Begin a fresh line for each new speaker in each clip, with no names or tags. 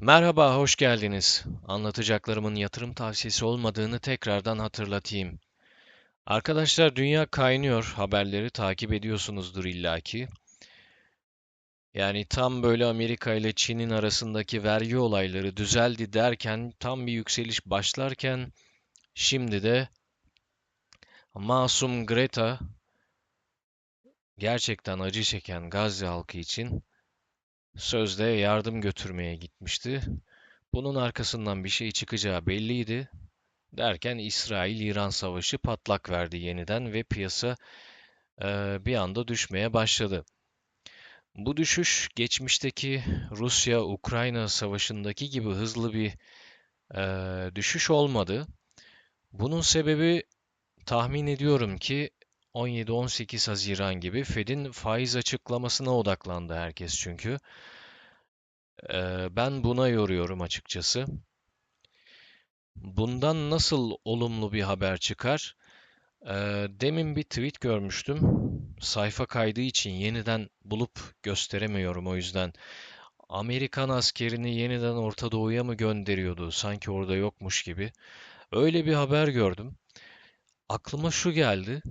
Merhaba, hoş geldiniz. Anlatacaklarımın yatırım tavsiyesi olmadığını tekrardan hatırlatayım. Arkadaşlar dünya kaynıyor, haberleri takip ediyorsunuzdur illaki. Yani tam böyle Amerika ile Çin'in arasındaki vergi olayları düzeldi derken, tam bir yükseliş başlarken, şimdi de masum Greta gerçekten acı çeken Gazze halkı için sözde yardım götürmeye gitmişti. Bunun arkasından bir şey çıkacağı belliydi. Derken İsrail-İran savaşı patlak verdi yeniden ve piyasa e, bir anda düşmeye başladı. Bu düşüş geçmişteki Rusya-Ukrayna savaşındaki gibi hızlı bir e, düşüş olmadı. Bunun sebebi tahmin ediyorum ki 17-18 Haziran gibi Fed'in faiz açıklamasına odaklandı herkes çünkü. E, ben buna yoruyorum açıkçası. Bundan nasıl olumlu bir haber çıkar? Ee, demin bir tweet görmüştüm. Sayfa kaydığı için yeniden bulup gösteremiyorum o yüzden. Amerikan askerini yeniden Orta Doğu'ya mı gönderiyordu? Sanki orada yokmuş gibi. Öyle bir haber gördüm. Aklıma şu geldi.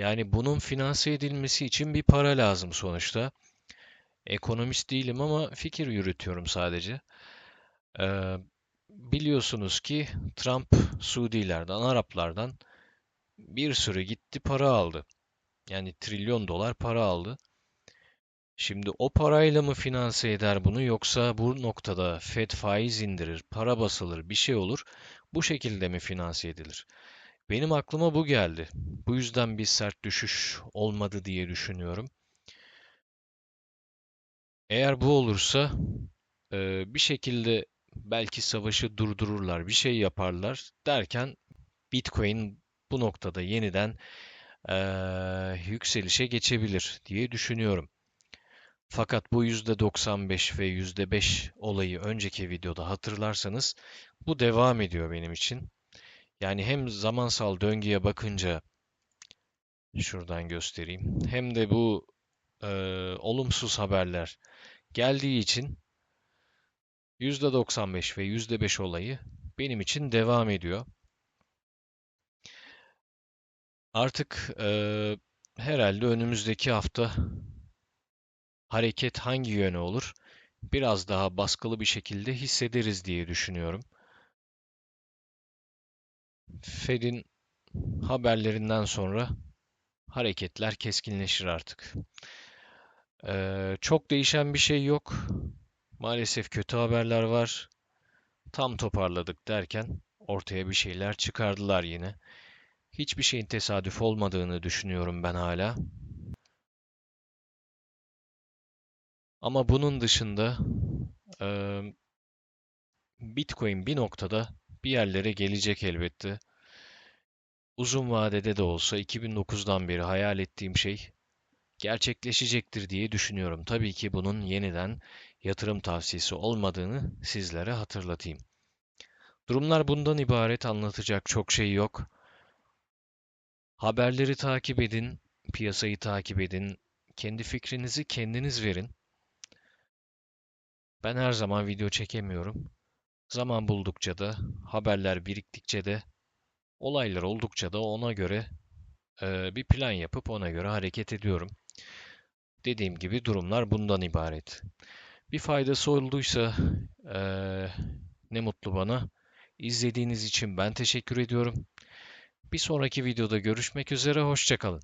Yani bunun finanse edilmesi için bir para lazım sonuçta. Ekonomist değilim ama fikir yürütüyorum sadece. Ee, biliyorsunuz ki Trump Suudilerden, Araplardan bir sürü gitti para aldı. Yani trilyon dolar para aldı. Şimdi o parayla mı finanse eder bunu yoksa bu noktada Fed faiz indirir, para basılır, bir şey olur. Bu şekilde mi finanse edilir? Benim aklıma bu geldi. Bu yüzden bir sert düşüş olmadı diye düşünüyorum. Eğer bu olursa bir şekilde belki savaşı durdururlar, bir şey yaparlar derken Bitcoin bu noktada yeniden eee, yükselişe geçebilir diye düşünüyorum. Fakat bu %95 ve %5 olayı önceki videoda hatırlarsanız bu devam ediyor benim için. Yani hem zamansal döngüye bakınca şuradan göstereyim hem de bu e, olumsuz haberler geldiği için %95 ve %5 olayı benim için devam ediyor. Artık e, herhalde önümüzdeki hafta hareket hangi yöne olur? Biraz daha baskılı bir şekilde hissederiz diye düşünüyorum. Fed'in haberlerinden sonra hareketler keskinleşir artık. Ee, çok değişen bir şey yok. Maalesef kötü haberler var. Tam toparladık derken ortaya bir şeyler çıkardılar yine. Hiçbir şeyin tesadüf olmadığını düşünüyorum ben hala. Ama bunun dışında e, Bitcoin bir noktada bir yerlere gelecek elbette. Uzun vadede de olsa 2009'dan beri hayal ettiğim şey gerçekleşecektir diye düşünüyorum. Tabii ki bunun yeniden yatırım tavsiyesi olmadığını sizlere hatırlatayım. Durumlar bundan ibaret anlatacak çok şey yok. Haberleri takip edin, piyasayı takip edin, kendi fikrinizi kendiniz verin. Ben her zaman video çekemiyorum. Zaman buldukça da, haberler biriktikçe de, olaylar oldukça da ona göre e, bir plan yapıp ona göre hareket ediyorum. Dediğim gibi durumlar bundan ibaret. Bir faydası olduysa e, ne mutlu bana. İzlediğiniz için ben teşekkür ediyorum. Bir sonraki videoda görüşmek üzere, hoşçakalın.